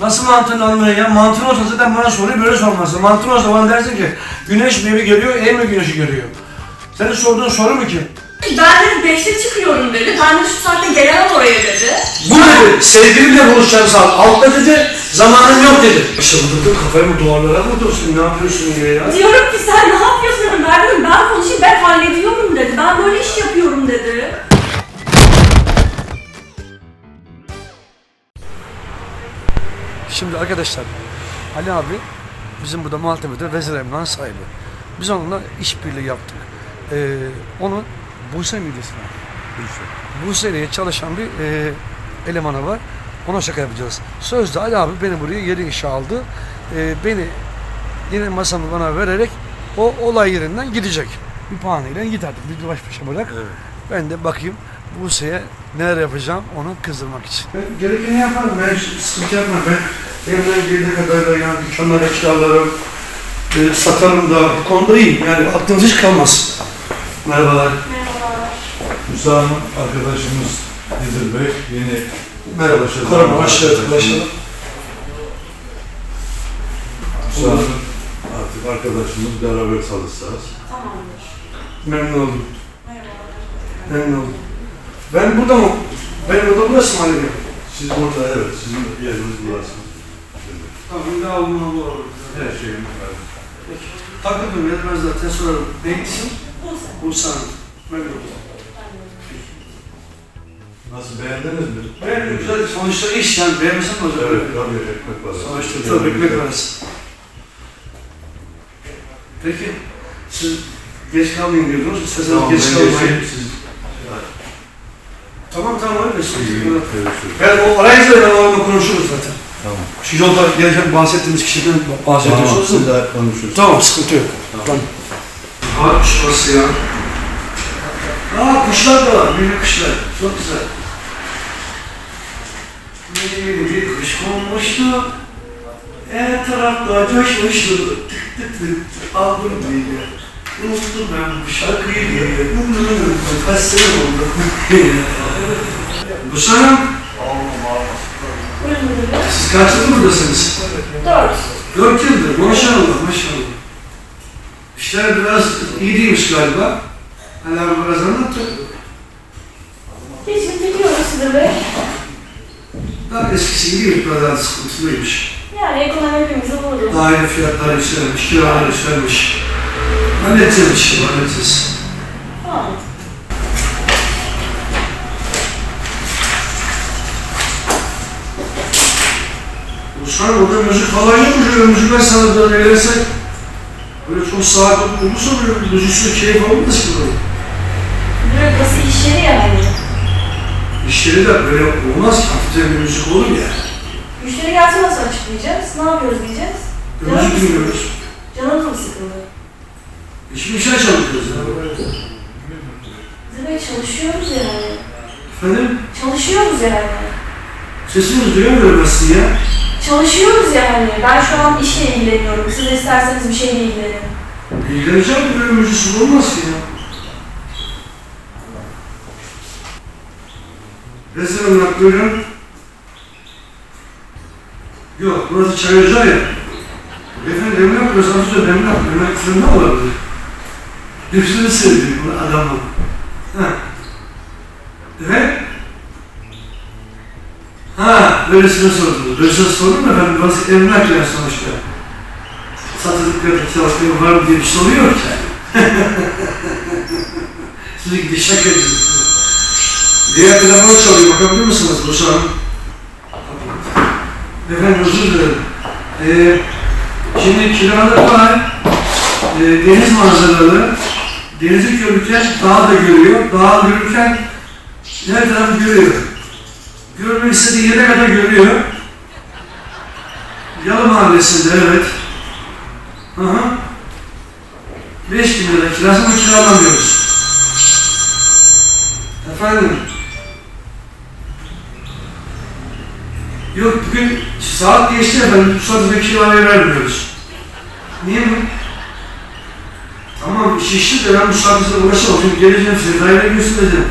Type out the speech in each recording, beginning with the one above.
Nasıl mantığını anlıyor ya? Mantığın olsa zaten bana soruyu böyle sormazsın. Mantığın olsa bana dersin ki güneş mi geliyor, ev mi güneşi görüyor? Senin sorduğun soru mu ki? Ben dedi beşte çıkıyorum dedi. Ben de şu saatte gelemem oraya dedi. Bu dedi, sevgilimle buluşacağım saat. Altta dedi, zamanım yok dedi. İşte bu dedi, kafayı mı duvarlara mı dursun, ne yapıyorsun diye ya? Diyorum ki sen ne yapıyorsun. Ben dedim ben konuşayım ben hallediyorum dedi. Ben böyle iş yapıyorum dedi. Şimdi arkadaşlar, Ali abi bizim burada Maltepe'de vezir emlakın sahibi. Biz onunla işbirliği yaptık. Ee, onun Buse miydi ismi? Buse'ye çalışan bir e, elemanı var. Ona şaka yapacağız. Sözde Ali abi beni buraya yeri işe aldı. Ee, beni yine masamı bana vererek o olay yerinden gidecek. Bir puanıyla git artık. Bir baş başa bırak. Ben de bakayım Buse'ye neler yapacağım onu kızdırmak için. Ben gerekeni yaparım. Ben hiç sıkıntı yapmam. Ben elimden geldiği kadarıyla yani dükkanlara kiralarım. E, satarım da bu konuda iyiyim. Yani aklınız hiç kalmasın. Merhabalar. Merhabalar. Musa Hanım arkadaşımız Nedir Bey yeni Merhaba. Başladı. Korona başladı. Başladı. Musa Hanım artık arkadaşımız beraber çalışacağız. Tamamdır. Memnun oldum. Merhabalar. Memnun oldum. Ben burada mı? Ben burada burası mı Ali Bey? Siz burada evet sizin yeriniz burası. Tamam, bir daha olmalı olur. Her şeyimiz var. Takıldım ya, ben zaten sorarım. Buse. Bursa Hanım. Memnun. Nasıl beğendiniz mi? Ben güzel, sonuçta iş yani beğenmesem mi hocam? Evet tabii ekmek var. Sonuçta tabii ekmek parası. Peki, siz geç kalmayın diyordunuz, isterseniz Tamam, geç kalmayın. siz Tamam tamam öyle söyleyeyim. Ben o arayınca ben onunla konuşuruz zaten. Tamam. Şu yolda gelirken bahsettiğimiz kişiden Tamam, bahsediyorsunuz mi? de konuşuruz. Tamam, sıkıntı yok. Tamam. Var şurası ya. Aa kuşlar da var, büyük kuşlar. Çok güzel. Yeni bir kuş konmuştu. Her tarafta coşmuştu. Tık tık tık aldım diye. Unuttum ben bu şarkıyı diye. Kaç sene oldu. Buyurun müdürüm. siz kaç yıldır buradasınız? Dört. Dört yıldır. Maşallah maşallah. İşler biraz iyi değilmiş galiba. Hani abi biraz anlattı. Geçin biliyoruz Sıdır Bey. Daha eskisi gibi biraz daha sıkıntılıymış. Yani ekonomi hepimize vururuz. Daire fiyatları yükselmiş, kiralar yükselmiş. Halledeceğiz işte, halledeceğiz. Tamam. Ruslar burada müzik falan yok mu? Şöyle müzikler sana da eğlensek. Böyle çok saat olursa böyle müziksiz keyif olmaz ki böyle. Burası iş yeri yani. İşleri de böyle olmaz ki. Hafiften bir müzik olur ya. Müşteri gelse nasıl açıklayacağız? Ne yapıyoruz diyeceğiz? Bir müzik dinliyoruz. Canımız mı sıkıldı? Hiçbir şey çalmıyoruz ya. Sıdır Bey çalışıyoruz yani. Efendim? Çalışıyoruz yani. Sesinizi duyamıyorum aslında ya. Çalışıyoruz yani. Ben şu an işle ilgileniyorum. Siz isterseniz bir şeyle ilgilenin. İlgileneceğim de böyle müziksiz olmaz ki ya. Resim olarak buyurun. Yok, burası çay ocağı ya. Efendim emlak burası, önce emlak, emlak fırında olabilir. Gözünü seveyim bu adamın. Ha. Evet. Böylesine sordunuz. Böylesine sordum da ben burası emlak ya sonuçta satılık da kiralık var mı diye bir soruyor ki. Sürekli şaka ediyorsunuz. Diğer telefon çalıyor, bakabilir misiniz bu an? Efendim özür dilerim. Ee, şimdi kiralık var, ee, deniz manzaralı, denizi görürken dağı da görüyor, dağı görürken her tarafı görüyor. Görmek istediği yere kadar görüyor. Yalı Mahallesi'nde evet. Hı hı. 5 bin lira kirasını kiralamıyoruz. Efendim? Yok bugün saat geçti efendim. Bu saatte kiraya vermiyoruz. Niye mi? Tamam iş işte de ben bu saatte uğraşamam. Çünkü geleceğim size daire göstereceğim.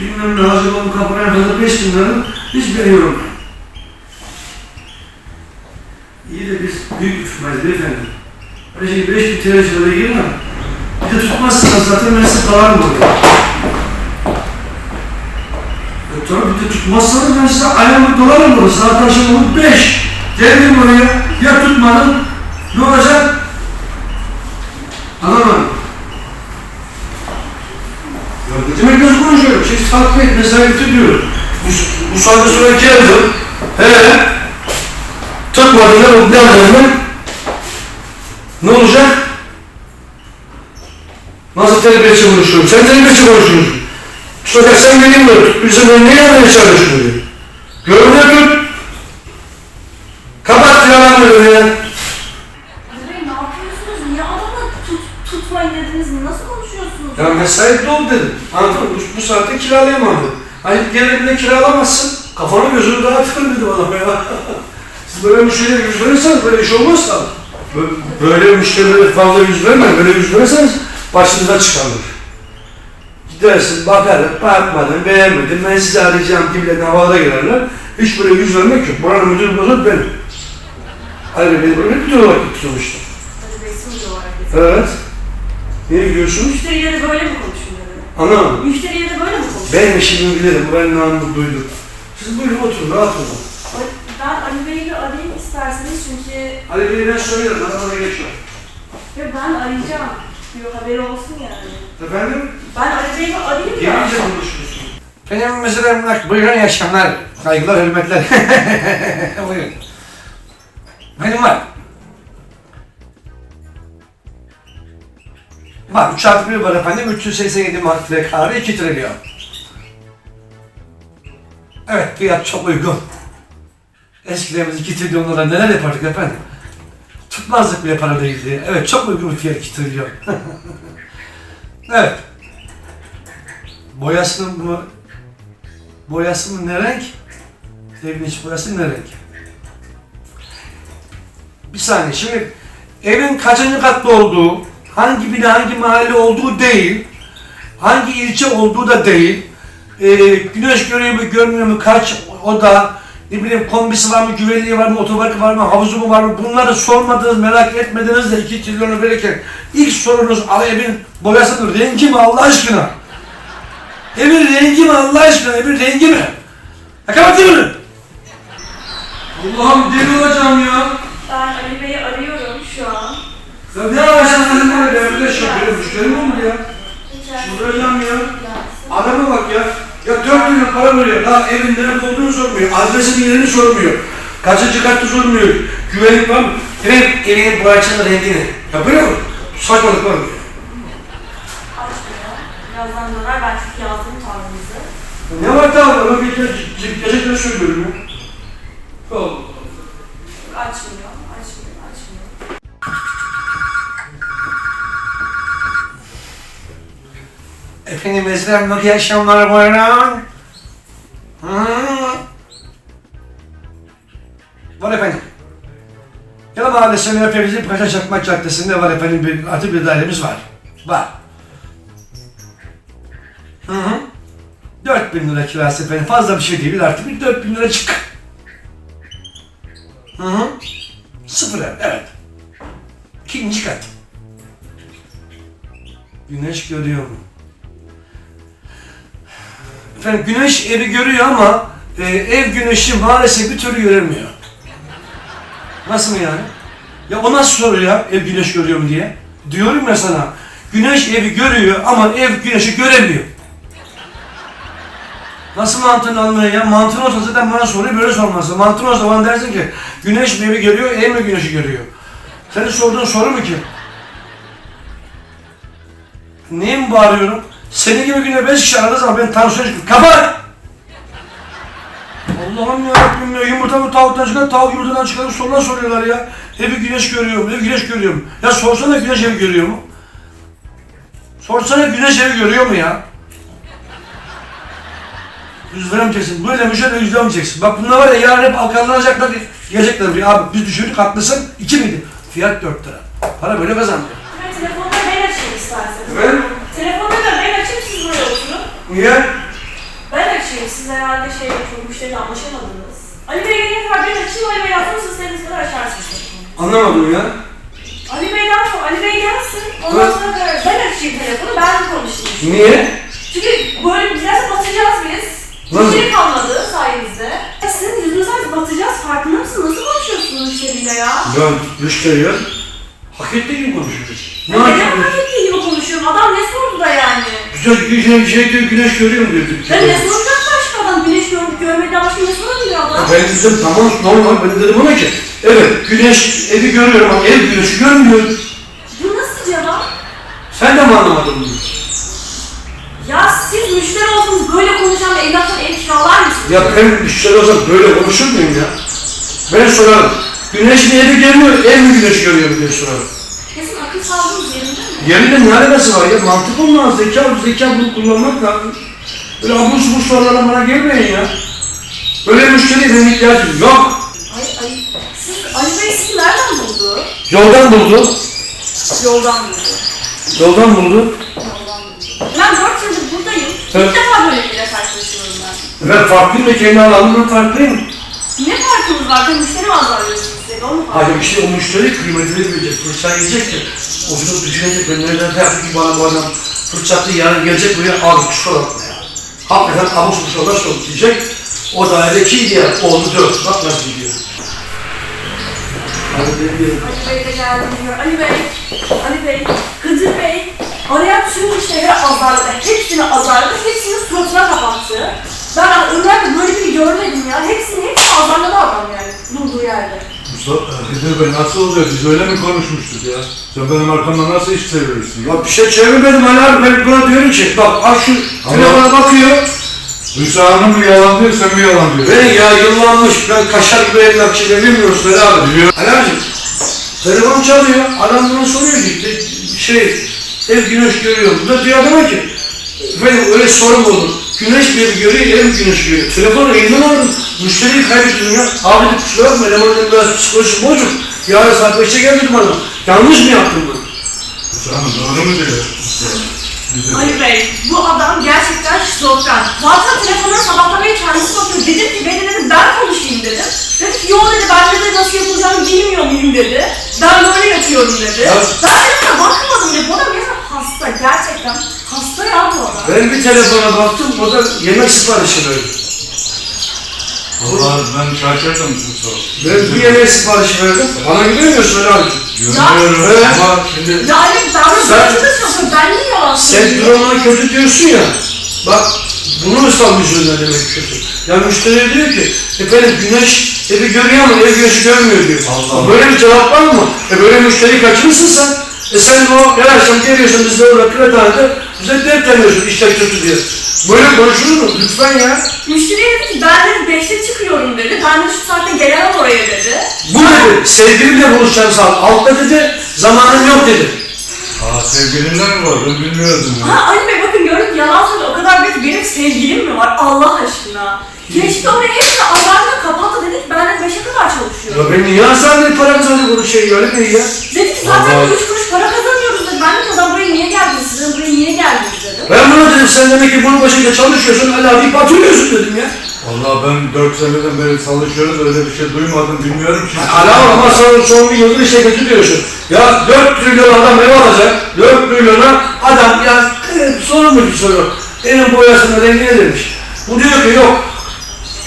Bilmem ne hazır olun kapına en fazla 5 bin lira hiç veriyorum. İyi de biz büyük firmayız beyefendi. Öyle şey 5 bin TL liraya girmem. Bir de tutmazsanız zaten ben size dalarım oraya. Tabii bir de tutmazsanız ben size ayağımı dolarım oraya. Saat akşam olur 5. Geldim oraya. Ya tutmadın. Ne olacak? Anlamadım. Ya ne demek nasıl konuşuyorum? Siz takip et, mesai bitiriyor. Sonra geldim. He. Tutmadın da bu ne yapacağım Ne olacak? Nasıl terbiyesi konuşuyorum? Sen terbiyesi konuşuyorsun. Sonra sen benim tut. Bizim önüne yapmaya çalışıyorsun. Tut. Kapat ne? Niye adamı tut, tutmayın dediniz? Nasıl konuşuyorsunuz? Ya mesai dolu dedim. Anladın mı? Bu, bu saatte kiralayamam dedim. Hayır gel evine kiralamazsın. Kafanı gözünü dağıtırım dedim adama ya. Siz böyle müşteriye yüz verirseniz böyle iş olmaz. Bö- Böyle müşterilere fazla yüz vermeyin. Böyle yüz verirseniz başınıza çıkarlar. Gidersin, bakarım, bakmadın, beğenmedin, ben sizi arayacağım gibilerine havada girerler. Hiç böyle yüz vermek yok. Buranın müdürü bozuk benim. Ayrıca beni böyle müdür olarak getirdim. Evet. Nereye gidiyorsunuz? Müşteriyle de böyle mi konuşun dedi. Anlamadım. Müşteriyle de böyle mi konuşun? Ben işimi bilirim, ben namı duydum. Siz buyurun oturun, rahat olun. Ben Ali Bey'i arayayım isterseniz çünkü Ali Bey'e ben söylerim, bana geçiyor. Ve ben arayacağım. Bir haberi olsun yani. Efendim? Ben Ali Bey'i arayayım ya. Gelince konuşursun. Benim meselemler, buyurun iyi akşamlar. Saygılar, hürmetler. buyurun. Benim var. Var, 3 artı 1 var efendim, 387 metrekare 2 trilyon. Evet, fiyat çok uygun. Eskiden biz 2 trilyonlara neler yapardık efendim? Tutmazdık bile para değildi. Evet, çok uygun bir fiyat 2 trilyon. evet. Boyasının mı? Boyası mı ne renk? Evin iç boyası ne renk? Bir saniye şimdi evin kaçıncı katlı olduğu, hangi bina hangi mahalle olduğu değil, hangi ilçe olduğu da değil, ee, güneş görüyor mu görmüyor mu kaç oda, ne bileyim kombisi var mı, güvenliği var mı, otoparkı var mı, havuzu mu var mı bunları sormadınız, merak etmediniz de 2 trilyonu verirken ilk sorunuz al evin boyasıdır, rengi mi Allah aşkına? Evin rengi mi Allah aşkına? Evin rengi mi? Ya kapat bunu! Allah'ım deli olacağım ya. Ben Ali Bey'i arıyorum şu an. Ya ne sen böyle ya? Böyle müşteri mi olur ya? Çıldıracağım ya. Adama bak ya. Ya 4 milyon para veriyor. Daha evin nerede olduğunu sormuyor. Adresinin yerini sormuyor. Kaçıncı katta sormuyor. Güvenlik var mı? Evin, evinin boyacının rengi ne? Ya böyle mi? Saçmalık var mı? Birazdan döner çünkü yazdım tavrınızı. Ne var da ben bir ge- gerçekten söylüyorum ya. Allah açmıyor, Efendim Ezrem iyi akşamlar buyurun. Var efendim. Yalı Mahallesi'nin Öpevizli Paşa Çakmak Caddesi'nde var efendim bir artı bir dairemiz var. Var. Hı hı. 4000 lira kirası efendim. Fazla bir şey değil. Bir artı bir 4000 lira çık. Hı hı. Sıfır ev, evet. İkinci kat. Güneş görüyor mu? Efendim güneş evi görüyor ama e, ev güneşi maalesef bir türlü göremiyor. Nasıl mı yani? Ya o nasıl soru ya ev güneş görüyor mu diye? Diyorum ya sana güneş evi görüyor ama ev güneşi göremiyor. Nasıl mantığını anlıyor ya? Mantığın olsa zaten bana soruyu böyle sormazsın. Mantığın olsa bana dersin ki güneş mi evi görüyor, ev mi güneşi görüyor? Senin sorduğun soru mu ki? Niye mi bağırıyorum? Senin gibi günde beş kişi aradığı zaman ben tansiyon çıkıyor. Kapat! Allah'ım ya Rabbim ya yumurta mı tavuktan çıkar, tavuk yumurtadan çıkar sorular soruyorlar ya. Evi güneş görüyor mu? Ev güneş görüyor mu? Ya sorsana güneş evi görüyor mu? Sorsana güneş evi görüyor mu ya? Yüz veremeyeceksin. Böyle müşahede yüz veremeyeceksin. Bak bunlar var ya yarın hep alkanlanacaklar. Gelecekler. Abi biz düşürdük haklısın. İki miydi? Fiyat dört lira. Para böyle kazanıyor. Ben telefonda ben açayım isterseniz. Efendim? Telefonda da ben açayım siz buraya Niye? Ben açayım. Siz herhalde şey çok müşteriyle anlaşamadınız. Ali Bey gelene kadar ben açayım. Ali Bey yaptığınız istediğiniz kadar açarsınız. Anlamadım ya. Ali Bey'den sonra Ali Bey gelsin. Ondan Evet. sonra karar- ben açayım telefonu ben konuşayım. Niye? Çünkü böyle giderse batacağız biz. Nasıl? Müşteri kalmadı sayenizde. Ya sizin yüzünüzden batacağız farkında mısınız? Nasıl konuşuyorsunuz müşteriyle ya? Ben müşteriye hak ettiği gibi konuşuyoruz. Ne ediyor? hak ettiği gibi konuşuyorum? Adam ne sordu da yani? Güzel bir şey diyor, güneş görüyor mu dedik. Ya ne soracak başka adam? Güneş görüp görmeden başka ne sorabilir adam? Ben dedim tamam normal ben dedim ona ki evet güneş evi görüyorum ama ev güneşi görmüyor. Bu nasıl cevap? Sen de mi anlamadın bunu? Ya siz müşteri olsanız böyle konuşan bir evlattan ev kiralar mısınız? Ya ben müşteri olsam böyle konuşur muyum ya? Ben sorarım. Güneş mi evi görmüyor, ev mi güneş görüyor diye sorarım. Kesin akıl sağlığınız yerinde mi? Yerinde ne alakası var ya? Mantık olmaz. Zeka, zeka bunu kullanmak lazım. Böyle abur subur sorularla bana gelmeyin ya. Böyle müşteriye benim ihtiyacım yok. Ay ay. Siz Ali Bey sizi nereden buldu? Yoldan buldu. Yoldan buldu. Yoldan buldu. Yoldan buldu. Ben dört yıldır buradayım. Evet. İlk defa böyle biriyle karşılaşıyorum ben. Ben farklıyım ve kendi alanımdan farklıyım. Ne farkınız var? Ben müşteri mi azarlıyorsunuz size? Onu Hayır müşteri kıymetini bilecek, fırça yiyecek ki. Oturup düşünecek, ben nereden yaptı ki bana bu adam fırçattı, yarın gelecek buraya al kusura bakma ya. Hakikaten subuk sorular sordu diyecek. O daire ikiydi ya, oldu dört. Bak nasıl gidiyor. Ali Bey de geldi diyor. Ali Bey, Ali Bey, Hıdır Bey arayan tüm müşterileri azarladı. Hepsini azarladı, hepsini suratına kapattı. Ben ömrümde böyle bir görmedim ya. Hepsini hepsini azarladı adam yani durduğu yerde. Hıdır Bey nasıl oluyor? Biz öyle mi konuşmuştuk ya? Sen benim arkamdan nasıl iş çevirirsin ya? Bir şey çevirmedim Ali abi, ben buna diyorum ki, bak al şu Ama- telefona bakıyor. Hüsa Hanım mı yalan diyor, sen mi yalan diyorsun? Ben ya yıllanmış, ben kaşar gibi emlakçıyla bilmiyoruz Ali abi. Biliyorum. Ali abicim, telefon çalıyor, adam bana soruyor ki, de- şey, ev güneş görüyor mu? Bu da diyor adama ki, efendim öyle sorum olur. Güneş bir görüyor, ev güneş görüyor. Telefonu elinden aldım, müşteriyi kaybettim ya. Abi de kusura bakma, elemanın biraz psikolojisi bozuk. Yarın saat 5'te gel dedim adama. Yanlış mı yaptım ben? Hüsa Hanım doğru mu diyor? Ali Bey, bu adam gerçekten şizofren. Zaten telefonuna sabahlamaya kendisi bakıyor. Dedim ki beni dedim ben konuşayım dedim. Dedi ki yo dedi ben dedi nasıl yapılacağını bilmiyor muyum dedi. Ben böyle yapıyorum dedi. Ya- Ben telefona bakmadım dedi. Bu adam gerçekten hasta gerçekten. Hasta ya bu adam. Ben bir telefona baktım, o da yemek siparişi verdi. Vallahi ben şaşırdım Mustafa. Ben bir yemek siparişi verdim, bana güvenmiyorsun Ali abicim. Güveniyorum Evet. ama şimdi... Ya Ali ben de Sen- böyle çalışıyorum. Ben niye yalan Sen söylüyorum? durumuna kötü diyorsun ya. Bak bunu mu yüzünden demek kötü. Ya müşteri diyor ki efendim güneş evi görüyor ama ev güneşi görmüyor diyor. Allah Allah. Böyle bir cevap var mı? E böyle müşteri kaçırmışsın sen. E sen o akşam geliyorsun bizde orada kıraathanede bize dertleniyorsun işte kötü diye. Böyle konuşulur mu? Lütfen ya. Müşteriye dedi ki ben dedi 5'te çıkıyorum dedi. Ben de şu saatte gelemem oraya dedi. Bu dedi sevgilimle buluşacağım saat. Altta dedi zamanım yok dedi. Aa sevgilinden mi var? Ben bilmiyordum ya. Ha Ali Bey bakın gördük yalan söylüyor. Büyük benim sevgilim mi var Allah aşkına? Geçti oraya hepsini alarmla kapattı dedi ki ben de 5'e kadar çalışıyorum. Ya ben niye hastanede para kazanıyor bunu şey öyle mi ya? Dedi ki zaten Allah. 3 kuruş para kazanıyoruz dedi. Ben de adam buraya niye geldiniz siz buraya niye geldiniz dedim. Ben buna dedim sen demek ki bunun başında çalışıyorsun Ali abi batırıyorsun dedim ya. Vallahi ben 4 seneden beri çalışıyoruz öyle bir şey duymadım bilmiyorum ki. Ala ama son, son bir yıldır işe götürüyorsun. Ya 4 trilyon adam ev alacak. 4 trilyona adam ya e, soru mu bir soru. Benim boyasını rengine demiş. Bu diyor ki yok.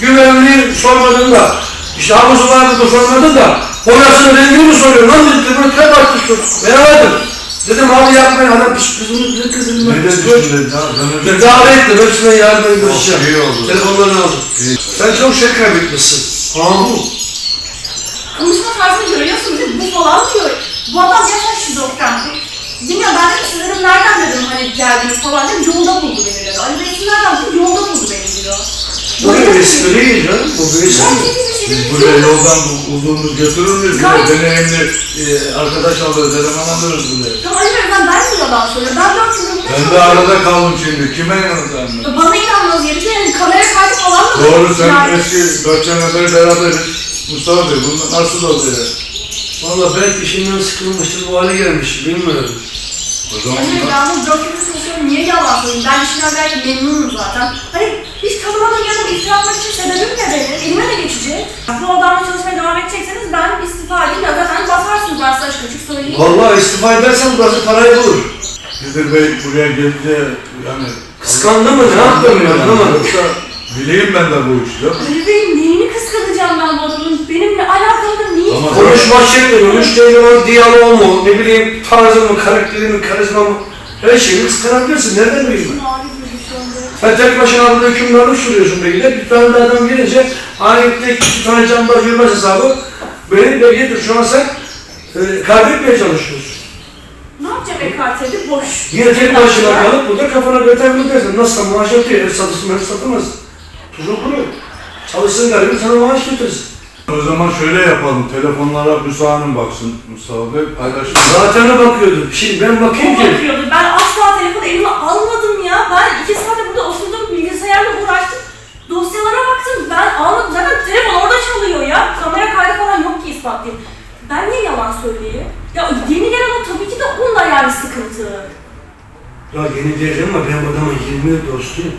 Güvenliği sormadığında işte havuzu vardı da sormadın da boyasını rengini mi soruyor? Lan dedim bunu hep atmıştım. Veremedim. Dedim abi yapmayın adam pis kızını kızını Ne de düşündün ya? Ben öyle... Tedavi ettim. Hepsine yardım Oh, iyi oldu. Telefonlarını aldım. Sen çok şey kaybetmişsin. Ahu. Konuşma tarzını görüyorsun değil mi? Bu falan diyor. Bu adam gerçekten şizofren. Bilmiyorum ben dedim siz dedim nereden dedim hani geldiniz falan dedim yolda buldu beni dedi. Ali Bey siz nereden buldu? Yolda buldu beni diyor. Bu bir espri canım. Bu bir espri. Şey Biz buraya yoldan bu- bulduğumuz götürür müyüz? Gayet- Böyle deneyimli e, arkadaş alırız, eleman alırız buraya. Tamam Ali Bey ben ben mi yalan söylüyorum? Ben dört yıldır Ben de arada kaldım şimdi. Kime yanacağım ben? Bana inanmanız gerekiyor. Yani kamera kaydı falan da Doğru sen Yani- eski 4 senedir beraberiz. Mustafa Bey bu nasıl oldu ya? Valla belki işinden sıkılmıştır bu hale gelmiş. Bilmiyorum. O zaman Bey ben bunu dört yıldır çalışıyorum. Niye yalan söyleyeyim? Ben işimden gayet memnunum zaten. Hani hiç tanımadığım yerden iftira atmak için sebebim ne benim? Elime ne geçecek? Bu adamla çalışmaya devam edecekseniz ben istifa edeyim ya zaten batar söyleyeyim. Vallahi istifa edersen burası parayı bulur. Kadir Bey buraya gelince yani... Kıskandı mı? Ne yaptın Yani ya? Anlamadım. Yoksa bileyim ben de bu işi. ya. Kıskanacağım ben adamın? Benimle alakalı neyi? Ama- Konuşma şekli mi, müşteriyle olan diyaloğu mu, ne bileyim tarzı mı, karakteri mi, karizma mı? Her şeyi kıskanabilirsin. Nereden bileyim ben? Anda. Sen tek başına burada hükümlerini sürüyorsun belki de. Bir tane de adam gelince ayette iki tane cambaz yürümez hesabı. Beni de getir şu an sen e, kaybetmeye çalışıyorsun. Ne yapacağım ekart edip boş. Yine tek başına kalıp burada kafana göre takılıp dersin. Nasıl maaş atıyor, ev satılsın, ev satılmaz. Tuzun kuruyor. Çalışsın garibi sana maaş getirsin. O zaman şöyle yapalım. Telefonlara Musa Hanım baksın. Mustafa Bey paylaşın. Zaten o bakıyordu. Şimdi ben bakayım O ki. bakıyordu. Ben asla telefonu elime almadım ya. Ben iki saate burada oturdum bilgisayarla uğraştım. Dosyalara baktım. Ben almadım. Zaten telefon orada çalıyor ya. Kamera kaydı falan yok ki ispatlayayım. Ben niye yalan söyleyeyim? Ya yeni gelen o tabii ki de onda yani sıkıntı. Ya yeni değil ama ben bu adamın 20 yıl dostuyum.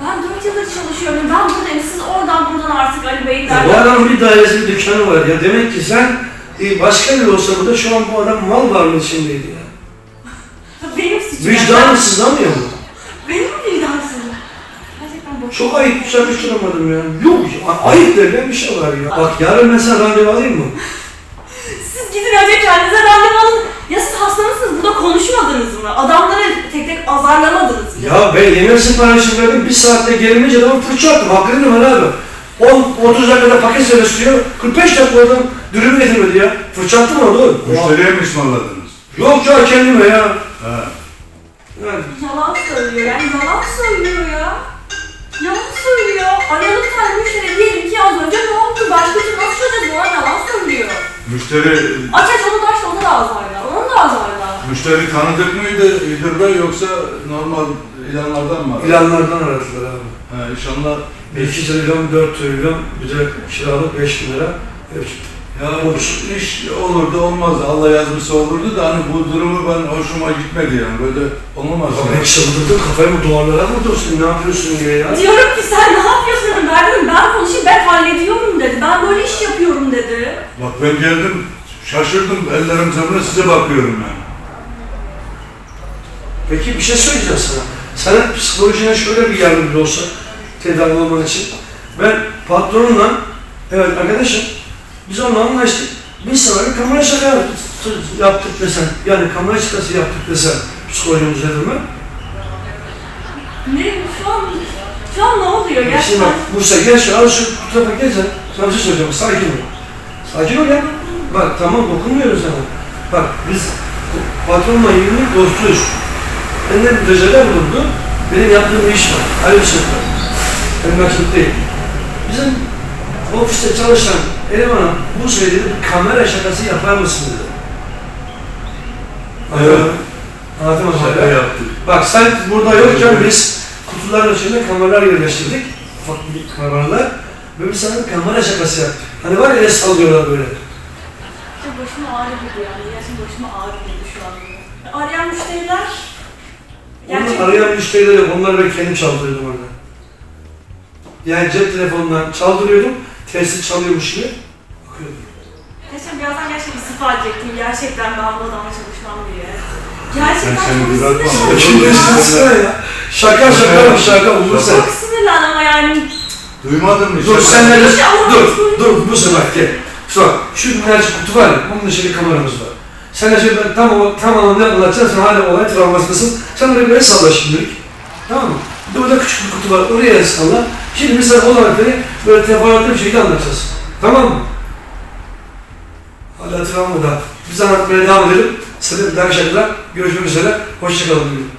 Ben dört yıldır çalışıyorum. Ben buradayım. Siz oradan buradan artık Ali Bey'in Ya bu adamın bir dairesi dükkanı var ya. Demek ki sen e, başka biri olsa burada şu an bu adam mal varlığı içindeydi ya. Benim suçum. Vicdanı sızlamıyor mu? Benim vicdansızım? Gerçekten boş. Çok ayıp bir yakıştıramadım ya. Yok a- ayıp denilen bir şey var ya. Bak yarın ben sana randevu alayım mı? Siz gidin önce kendinize randevu alın. Ya siz hasta mısınız? Burada konuşmadınız mı? Adamları tek tek azarlamadınız mı? Ya ben yemek siparişi verdim. Bir saatte gelmeyince adamı fırça attım. Hakkını mı abi? 10-30 dakikada paket servis diyor. 45 dakika oradan dürüm getirmedi ya. Fırça attım onu doğru. Müşteriye mi ısmarladınız? Yok ya kendime ya. He. Yani Yalan söylüyor yani yalan söylüyor ya. Yalan söylüyor. Arayalı bir tane müşteri diyelim ki az önce ne oldu? Başka türlü nasıl çözeceğiz? Bu adam yalan söylüyor. Müşteri, Aç aç onu da aç onu da azarla. Müşteri tanıdık mıydı İdir Bey yoksa normal ilanlardan mı? ilanlardan aradılar abi. He, inşallah. 2 trilyon, 4 trilyon, bir de kiralık 5 bin lira. Evet. Ya bu iş olurdu olmazdı. Allah yazmışsa olurdu da hani bu durumu ben hoşuma gitmedi yani. Böyle olmaz. Ya ben çıldırdım kafayı mı duvarlara mı vurdursun ne yapıyorsun diye ya. Diyorum ki sen ne yapıyorsun dedim. Verdim ben konuşayım ben hallediyorum dedi. Ben böyle iş yapıyorum dedi. Bak ben geldim şaşırdım. Ellerim zemine size bakıyorum yani. Peki bir şey söyleyeceğim sana. Senin psikolojine şöyle bir yardımcı olsa tedavi olman için. Ben patronumla, evet arkadaşım, biz onunla anlaştık. Biz sana bir kamera şaka yaptık, yaptık desen, yani kamera şakası yaptık desen psikolojim üzerime. Ne şu an şu an ne oluyor Şimdi gerçekten? bak Musa gel şu al şu bu tarafa gel sen. Sana bir şey söyleyeceğim. Sakin ol. Sakin ol ya. Bak tamam dokunmuyoruz sana. Bak biz patronla ilgili dostuyuz. Benden bir ricada bulundu. Benim yaptığım bir iş var. Ayrı bir şey var. Benim açlık değil. Bizim ofiste çalışan elemana bu bir kamera şakası yapar mısın dedi. Anlatamadım. Şaka hala. yaptık. Bak sen burada yokken biz kutuların içine kameralar yerleştirdik. Ufak bir kameralar. Ve biz sana bir kamera şakası yaptık. Hani var ya el sallıyorlar böyle. İşte başıma ağrı girdi yani. Gerçekten başıma ağrı girdi şu an. Arayan müşteriler Onu arayan müşteriler yok. Onları ben kendim çaldırıyordum orada. Yani cep telefonundan çaldırıyordum. Telsiz çalıyormuş gibi. Bakıyordum. Gerçekten birazdan gerçekten istifa edecektim. Gerçekten ben bu adamla çalışmam diye. Gerçekten çok sinirlendim Şimdi ya. düşünsene ya. Şaka şaka bir şaka olur sen. Çok sinirlendim ama yani. Duymadın mı? Dur sen ne Hiç Allah'ım Dur, dur bu sefer gel. Şu bak, şu minnacık kutu var ya, bunun içinde kameramız var. Sen de şöyle tam, o- tam anlamda anlatacaksın, sen hala olay travmasındasın. Sen oraya el salla şimdilik. Tamam mı? Bir de küçük bir kutu var, oraya salla. Şimdi biz sana o hareketleri böyle teferruatlı bir şekilde anlatacağız. Tamam mı? Hala travmada. Biz anlatmaya devam edelim. Size bir dahaki şarkıda görüşmek üzere. Hoşçakalın.